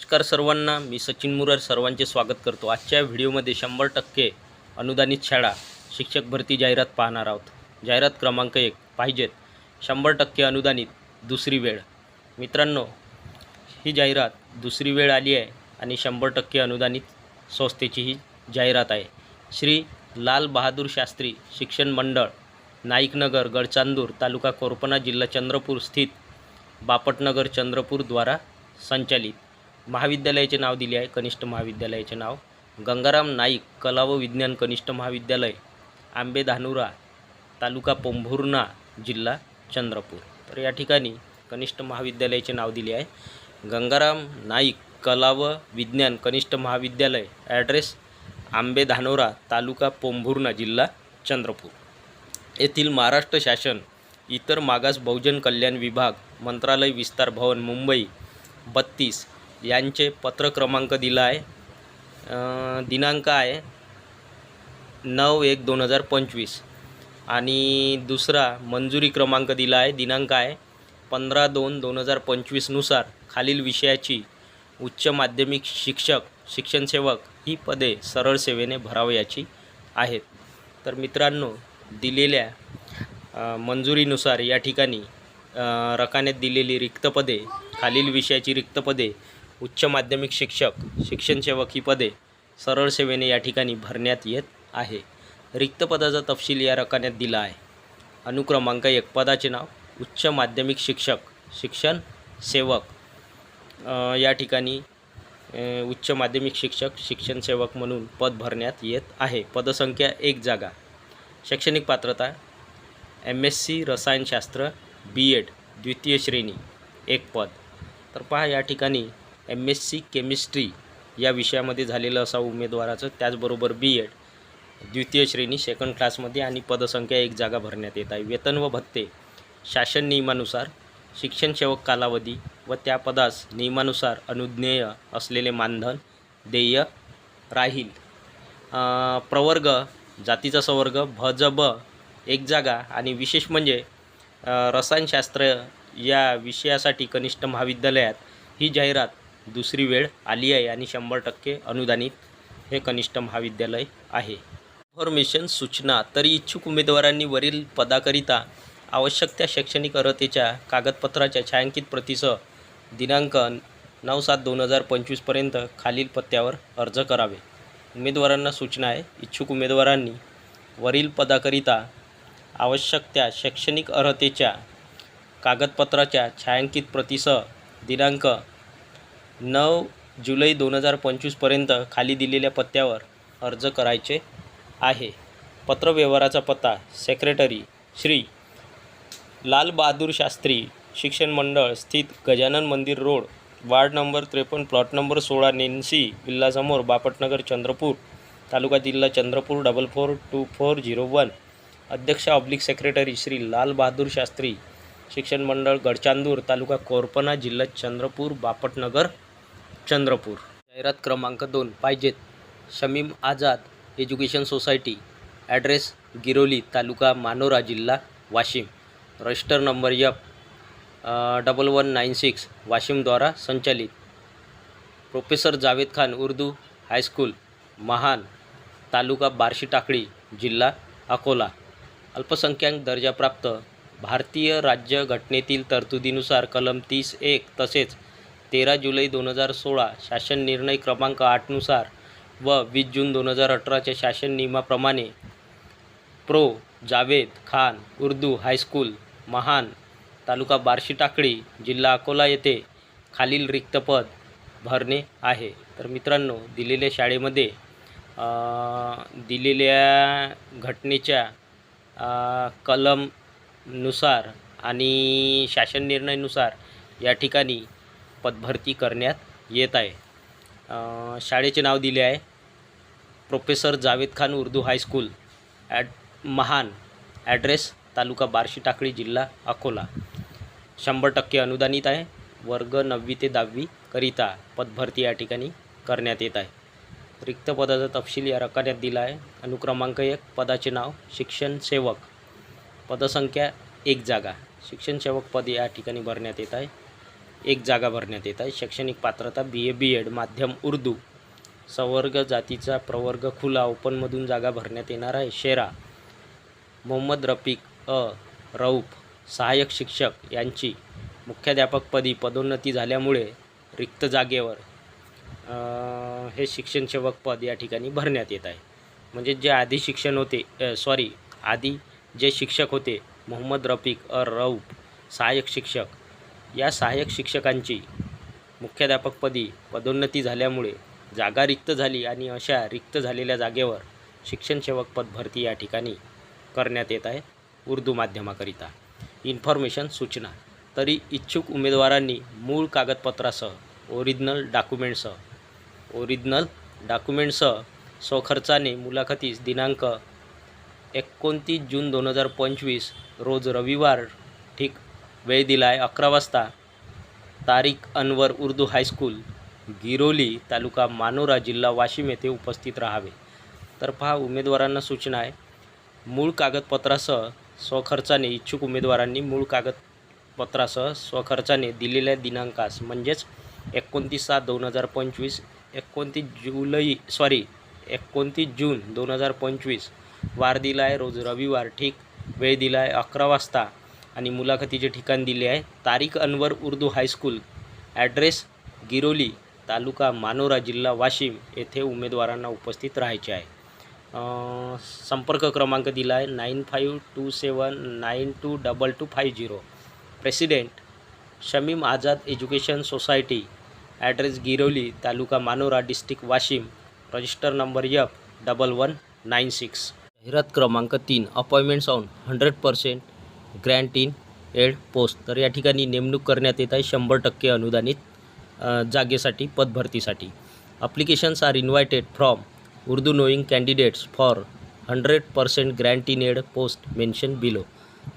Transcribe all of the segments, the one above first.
नमस्कार सर्वांना मी सचिन मुरार सर्वांचे स्वागत करतो. आजच्या व्हिडिओमध्ये शंभर टक्के अनुदानित शाळा शिक्षक भरती जाहिरात पाहणार आहोत. जाहिरात क्रमांक एक पाहिजेत. शंभर टक्के अनुदानित दुसरी वेळ. मित्रांनो ही जाहिरात दुसरी वेळ आली आहे आणि शंभर टक्के अनुदानित संस्थेची ही जाहिरात आहे. श्री लाल बहादूर शास्त्री शिक्षण मंडळ नाईकनगर गडचांदूर तालुका कोरपना जिल्हा चंद्रपूर स्थित बापटनगर चंद्रपूरद्वारा संचालित. महाविद्यालयाचे नाव दिले आहे. कनिष्ठ महाविद्यालयाचे नाव. गंगाराम नाईक कला व विज्ञान कनिष्ठ महाविद्यालय आंबे धानुरा तालुका पोंभुर्णा जिल्हा चंद्रपूर. तर या ठिकाणी कनिष्ठ महाविद्यालयाचे नाव दिले आहे. गंगाराम नाईक कला व विज्ञान कनिष्ठ महाविद्यालय ॲड्रेस आंबे धानोरा तालुका पोंभुर्णा जिल्हा चंद्रपूर. येथील महाराष्ट्र शासन इतर मागास बहुजन कल्याण विभाग मंत्रालय विस्तार भवन मुंबई बत्तीस यांचे पत्र क्रमांक दिला आहे. दिनांक आहे नऊ एक दोन हजार पंचवीस. आणि दुसरा मंजुरी क्रमांक दिला आहे. दिनांक आहे पंधरा दोन दोन हजार पंचवीसनुसार खालील विषयाची उच्च माध्यमिक शिक्षक शिक्षणसेवक ही पदे सरळ सेवेने भरावयाची आहेत. तर मित्रांनो दिलेल्या मंजुरीनुसार या ठिकाणी रकाने दिलेली रिक्त पदे खालील विषयाची रिक्त पदे उच्च माध्यमिक शिक्षक शिक्षणसेवक ही पदे सरळ सेवेने या ठिकाणी भरण्यात येत आहे. रिक्त पदाचा तपशील या रकान्यात दिला आहे. अनुक्रमांक एक पदाचे नाव उच्च माध्यमिक शिक्षक शिक्षण सेवक. या ठिकाणी उच्च माध्यमिक शिक्षक शिक्षणसेवक म्हणून पद भरण्यात येत आहे. पदसंख्या एक जागा. शैक्षणिक पात्रता एम एस सी रसायनशास्त्र बी एड द्वितीय श्रेणी एक पद. तर पहा या ठिकाणी एम एस सी केमिस्ट्री या विषयामध्ये झालेलं असा उमेदवाराचं त्याचबरोबर बी एड द्वितीय श्रेणी सेकंड क्लासमध्ये आणि पदसंख्या एक जागा भरण्यात येत आहे. वेतन व भत्ते शासन नियमानुसार शिक्षण सेवक कालावधी व त्या पदास नियमानुसार अनुज्ञेय असलेले मानधन देय राहील. प्रवर्ग जातीचा संवर्ग भ ज ब एक जागा आणि विशेष म्हणजे रसायनशास्त्र या विषयासाठी कनिष्ठ महाविद्यालयात ही जाहिरात दुसरी वेळ आली आहे आणि शंभर टक्के अनुदानित हे कनिष्ठ महाविद्यालय आहे. इन्फॉर्मेशन सूचना तरी इच्छुक उमेदवारांनी वरील पदाकरिता आवश्यक त्या शैक्षणिक अर्हतेच्या कागदपत्राच्या छायांकित प्रतीसह दिनांक नऊ सात दोन हजार पंचवीसपर्यंत खालील पत्त्यावर अर्ज करावे. उमेदवारांना सूचना आहे इच्छुक उमेदवारांनी वरील पदाकरिता आवश्यक त्या शैक्षणिक अर्हतेच्या कागदपत्राच्या छायांकित प्रतीसह दिनांक नऊ जुलै दोन हजार पंचवीसपर्यंत खाली दिलेल्या पत्त्यावर अर्ज करायचे आहे. पत्रव्यवहाराचा पत्ता सेक्रेटरी श्री. लालबहादूर शास्त्री शिक्षण मंडळ स्थित गजानन मंदिर रोड वार्ड नंबर त्रेपन्न प्लॉट नंबर सोळा नेन्सी विल्लासमोर बापटनगर चंद्रपूर तालुका जिल्हा Chandrapur double four two four zero one अध्यक्ष ऑब्लिक सेक्रेटरी श्री. लालबहादूर शास्त्री शिक्षण मंडळ गडचांदूर तालुका कोरपना जिल्हा चंद्रपूर बापटनगर. चंद्रपूर. जाहिरात क्रमांक दोन पाहिजेत. Shamim Azad education society address Giroli taluka Manora जिल्हा Washim. Register number F double one nine six वाशिमद्वारा संचालित. Professor Javed Khan Urdu high school Mahan taluka Barshi Takli जिल्हा अकोला. अल्पसंख्याक दर्जाप्राप्त भारतीय राज्य घटनेतील तरतुदीनुसार कलम तीस एक तसेच तेरा जुलै दोन हजार सोळा शासन निर्णय क्रमांक आठनुसार व वीस जून दोन हजार अठराच्या शासन नियमाप्रमाणे प्रो. जावेद खान उर्दू हायस्कूल महान तालुका बार्शी टाकळी जिल्हा अकोला येथे खालील रिक्त पद भरणे आहे. तर मित्रांनो दिलेल्या शाळेमध्ये दिलेल्या घटनेच्या कलमनुसार आणि शासन निर्णयानुसार या ठिकाणी पदभरती करण्यात येत आहे. शाळेचे नाव दिले आहे. Professor Javed Khan Urdu high school add Mahan address तालुका बार्शी टाकळी जिल्हा अकोला. शंभर टक्के अनुदानित आहे. वर्ग नववी ते दहावीकरिता पदभरती या ठिकाणी करण्यात येत आहे. रिक्त पदाचा तपशील या रकान्यात दिला आहे. अनुक्रमांक एक पदाचे नाव शिक्षण सेवक. पदसंख्या एक जागा. शिक्षण सेवक पद या ठिकाणी भरण्यात येत आहे. एक जागा भरण्यात येत आहे. शैक्षणिक पात्रता बी ए बी एड माध्यम उर्दू. सवर्ग जातीचा प्रवर्ग खुला ओपनमधून जागा भरण्यात येणार आहे. शेरा मोहम्मद रफिक अ रऊफ सहाय्यक शिक्षक यांची मुख्याध्यापकपदी पदोन्नती झाल्यामुळे रिक्त जागेवर हे शिक्षण सेवक पद या ठिकाणी भरण्यात येत आहे. म्हणजे जे आधी शिक्षण होते सॉरी आधी जे शिक्षक होते मोहम्मद रफिक अ रऊफ सहाय्यक शिक्षक या सहाय्यक शिक्षकांची मुख्याध्यापकपदी पदोन्नती झाल्यामुळे जागा रिक्त झाली आणि अशा रिक्त झालेल्या जागेवर शिक्षण सेवक पद भरती या ठिकाणी करण्यात येत आहे. उर्दू माध्यमाकरिता. इन्फॉर्मेशन सूचना. तरी इच्छुक उमेदवारांनी मूळ कागदपत्रासह ओरिजिनल डॉक्युमेंटसह ओरिजिनल डॉक्युमेंटसह स्वखर्चाने मुलाखतीस दिनांक एकोणतीस जून दोन हजार पंचवीस रोज रविवार ठीक वेळ दिला आहे अकरा वाजता. तारीख अनवर उर्दू हायस्कूल गिरोली तालुका मानोरा जिल्हा वाशिम येथे उपस्थित राहावे. तर पहा उमेदवारांना सूचना आहे. मूळ कागदपत्रासह स्वखर्चाने इच्छुक उमेदवारांनी मूळ कागदपत्रासह स्वखर्चाने दिलेल्या दिनांकास म्हणजेच एकोणतीस सात दोन हजार पंचवीस एकोणतीस जुलै सॉरी एकोणतीस जून दोन हजार पंचवीस वार दिला आहे रोज रविवार ठीक वेळ दिला आहे अकरा वाजता. आणि मुलाखतीचे ठिकाण दिले आहे. तारीख Anwar Urdu high school address Giroli taluka Manora जिल्हा वाशिम येथे उमेदवारांना उपस्थित राहायचे आहे. संपर्क क्रमांक दिला आहे. Nine five two seven nine two double two five zero. President Shamim Azad education society. Address Giroli taluka Manora district Washim. Register number F double one nine six. जाहिरात क्रमांक तीन appointments on hundred percent grant in aid post. तर या ठिकाणी नेमणूक करण्यात येत आहे शंभर टक्के अनुदानित जागेसाठी पदभरतीसाठी. Applications are invited from Urdu knowing candidates for hundred percent grant in aid post mention below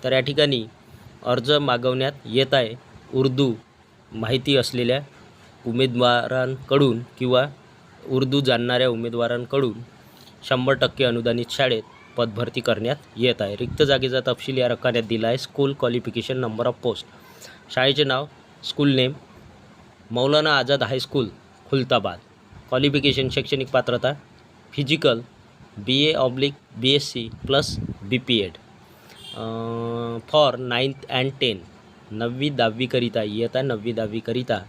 तर या ठिकाणी अर्ज मागवण्यात येत आहे उर्दू माहिती असलेल्या उमेदवारांकडून किंवा उर्दू जाणणाऱ्या उमेदवारांकडून. शंभर टक्के अनुदानित शाळेत पदभरती करण्यात येत आहे. रिक्त जागेचा तपशील या रकान्यात दिला आहे school qualification number of post. शाळेचे नाव school name Maulana Azad high school Khultabad. Qualification शैक्षणिक पात्रता physical B A oblique B S C plus B P Ed for ninth and ten नववी दहावीकरिता इयत्ता नववी दहावीकरिता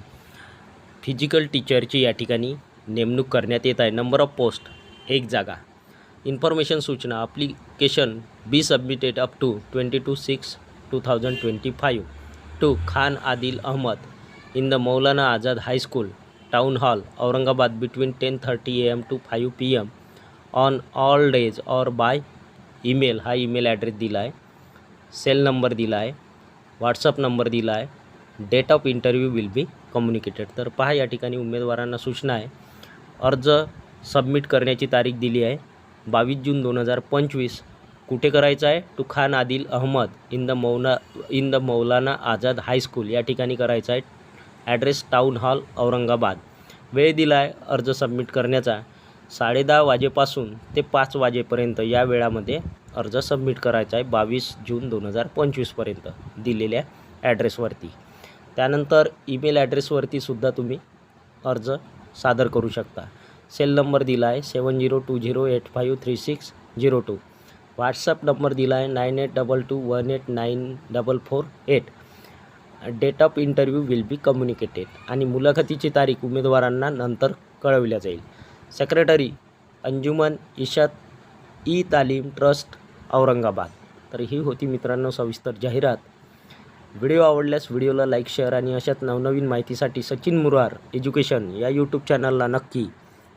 फिजिकल टीचरची या ठिकाणी नेमणूक करण्यात येत आहे. नंबर ऑफ पोस्ट एक जागा. इन्फॉर्मेशन सूचना application be submitted up to twenty two six two thousand twenty five to Khan Adil Ahmed in the Maulana Azad high school town hall Aurangabad between ten thirty A M to five P M on all days or by email हा email address दिला आहे sale number दिला आहे WhatsApp number दिला आहे date of interview will be communicated तर पहा या ठिकाणी उमेदवारांना सूचना आहे. अर्ज सबमिट करण्याची तारीख दिली आहे. बावीस जून दोन हजार पंचवीस. कुठे करायचं आहे? To Khan Adil Ahmed in the मौना in the Maulana Azad high school या ठिकाणी करायचं आहे. Address town hall Aurangabad. वेळ दिला आहे अर्ज सबमिट करण्याचा. साडेदहा वाजेपासून ते पाच वाजेपर्यंत या वेळामध्ये अर्ज सबमिट करायचा आहे बावीस जून दोन हजार पंचवीसपर्यंत दिलेल्या ॲड्रेसवरती. त्यानंतर ईमेल ॲड्रेसवरती सुद्धा तुम्ही अर्ज सादर करू शकता. सेल नंबर दिला आहे seven zero two zero eight five three six zero two. WhatsApp number दिला आहे nine eight double two one eight nine double four eight. Date of interview will be communicated आणि मुलाखतीची तारीख उमेदवारांना नंतर कळविल्या जाईल. Secretary Anjuman Ishaat e Taleem trust Aurangabad. तर ही होती मित्रांनो सविस्तर जाहिरात. व्हिडिओ आवडल्यास व्हिडिओला लाईक शेअर आणि अशाच नवनवीन माहितीसाठी सचिन मुरार एज्युकेशन या यूट्यूब चॅनलला नक्की